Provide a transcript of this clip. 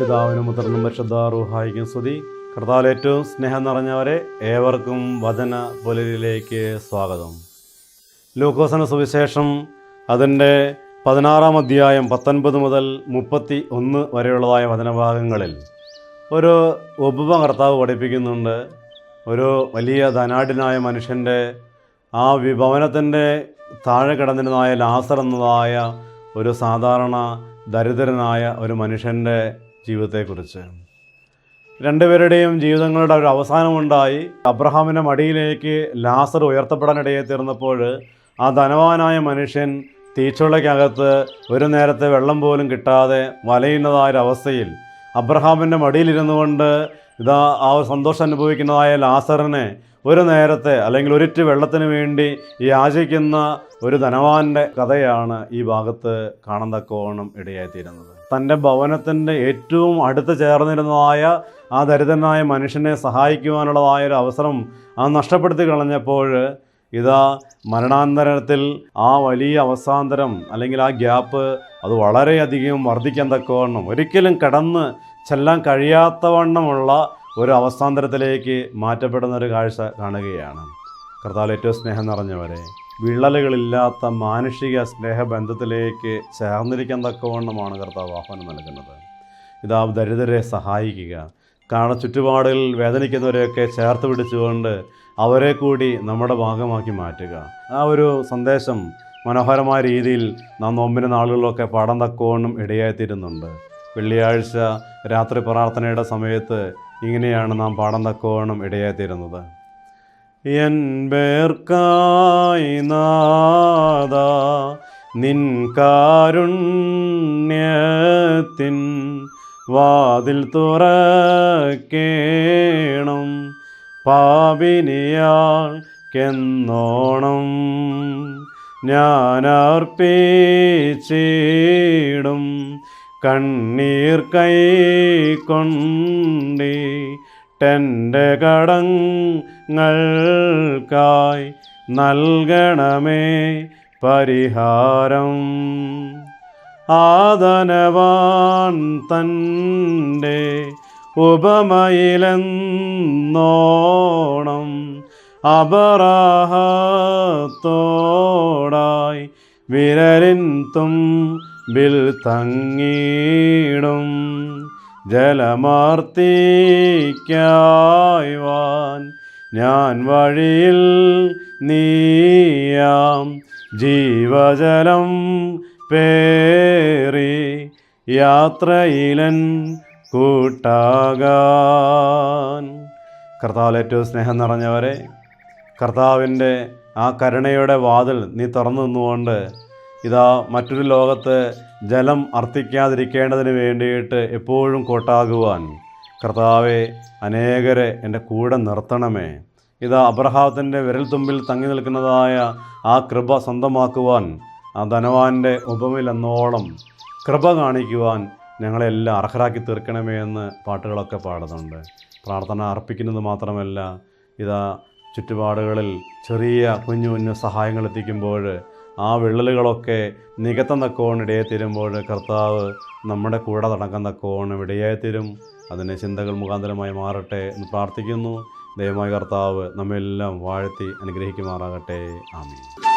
പിതാവിനും മുതിർന്നും പരിശുദ്ധാറുഹായിക്കും സ്തുതി. കർത്താവിൽ ഏറ്റവും സ്നേഹം നിറഞ്ഞവരെ ഏവർക്കും വചന പുലരിലേക്ക് സ്വാഗതം. ലൂക്കോസന സുവിശേഷം അതിന്റെ പതിനാറാം അധ്യായം പത്തൊൻപത് മുതൽ മുപ്പത്തി ഒന്ന് വരെയുള്ളതായ വചനഭാഗങ്ങളിൽ ഒരു ഉപമ കർത്താവ് പഠിപ്പിക്കുന്നുണ്ട്. ഒരു വലിയ ധനാഢ്യനായ മനുഷ്യന്റെ ആ വിഭവനത്തിന്റെ താഴെ കിടന്നിരുന്നതായ ലാസർ എന്നതായ ഒരു സാധാരണ ദരിദ്രനായ ഒരു മനുഷ്യന്റെ ജീവിതത്തെക്കുറിച്ച്. രണ്ടുപേരുടെയും ജീവിതങ്ങളുടെ ഒരു അവസാനമുണ്ടായി. അബ്രഹാമിന്റെ മടിയിലേക്ക് ലാസർ ഉയർത്തപ്പെടാനിടയെ തീർന്നപ്പോൾ ആ ധനവാനായ മനുഷ്യൻ തീച്ചുളയ്ക്കകത്ത് ഒരു നേരത്തെ വെള്ളം പോലും കിട്ടാതെ വലയുന്നതായ ഒരു അവസ്ഥയിൽ അബ്രഹാമിന്റെ മടിയിലിരുന്നു കൊണ്ട് ഇതാ ആ സന്തോഷം അനുഭവിക്കുന്നതായ ലാസറിനെ ഒരു നേരത്തെ അല്ലെങ്കിൽ ഒരിറ്റ് വെള്ളത്തിന് വേണ്ടി യാചിക്കുന്ന ഒരു ധനവാന്റെ കഥയാണ് ഈ ഭാഗത്ത് കാണാൻ തക്കവണ്ണം ഇടയായിത്തീരുന്നത്. തന്റെ ഭവനത്തിന്റെ ഏറ്റവും അടുത്ത് ചേർന്നിരുന്നതായ ആ ദരിദ്രനായ മനുഷ്യനെ സഹായിക്കുവാനുള്ളതായ ഒരു അവസരം ആ നഷ്ടപ്പെടുത്തി കളഞ്ഞപ്പോൾ ഇതാ മരണാന്തരത്തിൽ ആ വലിയ അവസാന്തരം അല്ലെങ്കിൽ ആ ഗ്യാപ്പ് അത് വളരെയധികം വർദ്ധിക്കാൻ തക്കവണ്ണം ഒരിക്കലും കടന്ന് ചെല്ലാൻ കഴിയാത്തവണ്ണമുള്ള ഒരു അവസ്ഥാന്തരത്തിലേക്ക് മാറ്റപ്പെടുന്ന ഒരു കാഴ്ച കാണുകയാണ്. കർത്താവ് ഏറ്റവും സ്നേഹം നിറഞ്ഞവരെ വിള്ളലുകളില്ലാത്ത മാനുഷിക സ്നേഹബന്ധത്തിലേക്ക് ചേർന്നിരിക്കാൻ തക്കവണ്ണമാണ് കർത്താവ് ആഹ്വാനം നൽകുന്നത്. ഇതാ ദരിദ്രരെ സഹായിക്കുക കാണ ചുറ്റുപാടുകളിൽ വേദനിക്കുന്നവരെയൊക്കെ ചേർത്ത് പിടിച്ചുകൊണ്ട് അവരെ കൂടി നമ്മുടെ ഭാഗമാക്കി മാറ്റുക. ആ ഒരു സന്ദേശം മനോഹരമായ രീതിയിൽ നാം നോമ്പിന്റെ നാളുകളിലൊക്കെ പടം തക്കവണ്ണം ഇടയായിത്തീരുന്നുണ്ട്. വെള്ളിയാഴ്ച രാത്രി പ്രാർത്ഥനയുടെ സമയത്ത് ഇങ്ങനെയാണ് നാം പാടം തക്കവണ്ണം ഇടയായിത്തീരുന്നത്. എൻ പേർക്കായി നാദ നിൻ കാരുണ്യത്തിൻ വാതിൽ തുറക്കേണം. പാപിനിയാൾ കെന്നോണം ഞാൻ അർപ്പിച്ചിടും കണ്ണീർ കൈ കൊണ്ടേ ടെന്റെ കടങ്ങൾക്കായി നൽകണമേ പരിഹാരം. ആദനവാൻ തന്റെ ഉപമയിലെന്നോണം അപരാഹത്തോടായി വിരലിൻ തുമ്പിൽ തങ്ങിയിടും. തങ്ങീടും ജലമാർത്തിക്കായ്വാൻ ഞാൻ വഴിയിൽ നീയാം. ജീവജലം പേറി യാത്രയിലൻ കൂട്ടാകാൻ. കർത്താവിൽ ഏറ്റവും സ്നേഹം നിറഞ്ഞവരെ കർത്താവിന്റെ ആ കരുണയുടെ വാതിൽ നീ തുറന്നു നിന്നുകൊണ്ട് ഇതാ മറ്റൊരു ലോകത്ത് ജലം അർത്ഥിക്കാതിരിക്കേണ്ടതിന് വേണ്ടിയിട്ട് എപ്പോഴും കോട്ടാകുവാൻ. കർത്താവെ അനേകരെ എന്റെ കൂടെ നിർത്തണമേ. ഇതാ അബ്രഹാത്തിന്റെ വിരൽത്തുമ്പിൽ തങ്ങി നിൽക്കുന്നതായ ആ കൃപ സ്വന്തമാക്കുവാൻ ആ ധനവാന്റെ ഉപമിലെന്നോളം കൃപ കാണിക്കുവാൻ ഞങ്ങളെല്ലാം അർഹരാക്കി തീർക്കണമേ എന്ന് പാട്ടുകളൊക്കെ പാടുന്നുണ്ട്. പ്രാർത്ഥന അർപ്പിക്കുന്നത് മാത്രമല്ല ഇതാ ചുറ്റുപാടുകളിൽ ചെറിയ കുഞ്ഞു കുഞ്ഞു സഹായങ്ങൾ എത്തിക്കുമ്പോൾ ആ വിള്ളലുകളൊക്കെ നികത്തം തക്കോണം ഇടയെ തീരുമ്പോൾ കർത്താവ് നമ്മുടെ കൂടെ നടക്കുന്ന തക്കോണം ഇടയായി തീരും. അതിന് ചിന്തകൾ മുഖാന്തരമായി മാറട്ടെ എന്ന് പ്രാർത്ഥിക്കുന്നു. ദയമായ കർത്താവ് നമ്മെല്ലാം വാഴ്ത്തി അനുഗ്രഹിക്കുമാറാകട്ടെ. ആമീൻ.